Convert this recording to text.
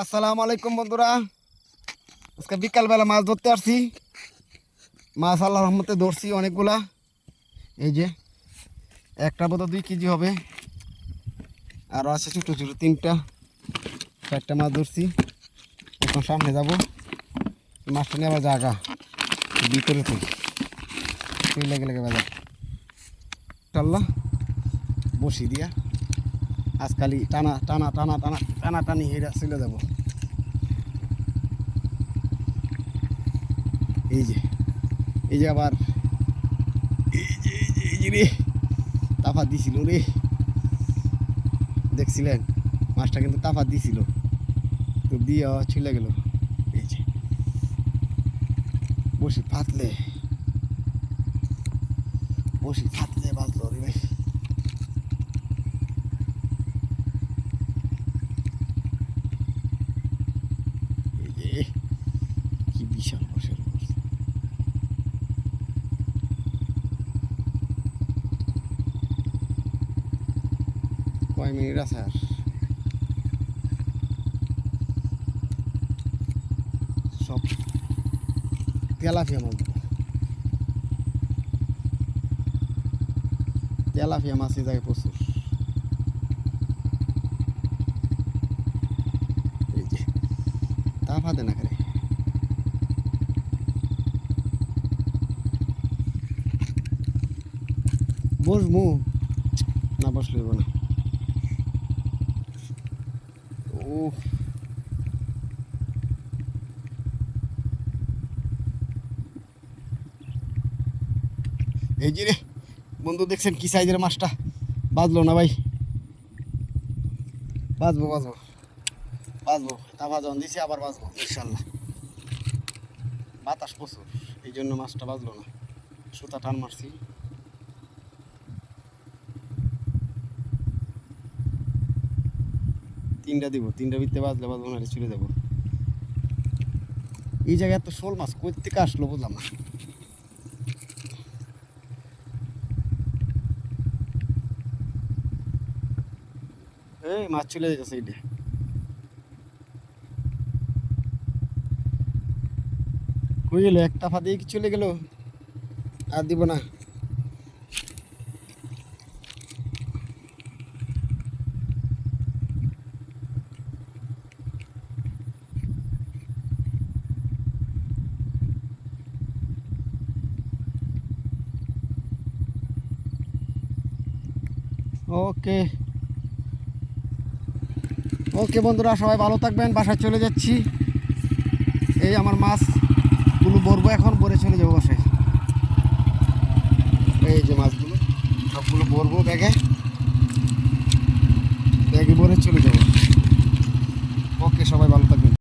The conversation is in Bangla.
আসসালামু আলাইকুম বন্ধুরা। আজকে বিকালবেলা মাছ ধরতে আসছি। মাছ আল্লাহ রহমতে ধরছি অনেকগুলা। এই যে, একটা বোধ দুই কেজি হবে। আরও আছে ছোটো ছোটো তিনটা। চারটা মাছ ধরছি। এখন সামনে যাব। মাছটা নিয়ে আবার ভিতরে তো লেগে লেগে বাজার। আল্লাহ বসি দিয়া। আজকালি টানা টানা টানা টানা টানা, টানি হেরা চলে যাব। এই যে এই যে আবার রে, তাফা দিছিল রে। দেখছিলেন? মাছটা কিন্তু তাফা দিছিল। তো দিয়ে চলে গেল। এই যে, বসি ফাতলে। বসি ফাতলে বাঁচলো রে ভাই এই যে কি বিশাল বসের মাছ তেলাপিয়া মাছ এই জায়গায় প্রচুর এই যে না খালি বসবো। না, বসলে না। ও এই যে রে, বন্ধু, দেখছেন কি সাইজের মাছটা? বাজলো না ভাই? বাজবো বাজবো। বাজবো তাফা যখন দিছি, আবার বাজবো, ইনশাল্লাহ। বাতাস প্রচুর, এই জন্য মাছটা বাজলো না। সুতা টান মারছি। তিনটা দিব, তিনটা ভিতরে বাজলে বাজবো না চলে যাব। এই জায়গায় এত শোল মাছ কই থেকে আসলো বুঝলাম না। এই মাছ চলে যেতেছে এইটা। কই গেল? একটা ফাঁদে কি চলে গেল? আর দিব না। ওকে। ওকে বন্ধুরা, সবাই ভালো থাকবেন, বাসায় চলে যাচ্ছি। এই আমার মাছগুলো বরবো এখন বরে চলে যাব বাসায়। এই যে মাছগুলো, সবগুলো বরবো ব্যাগে। ব্যাগে ভরে চলে যাব। ওকে, সবাই ভালো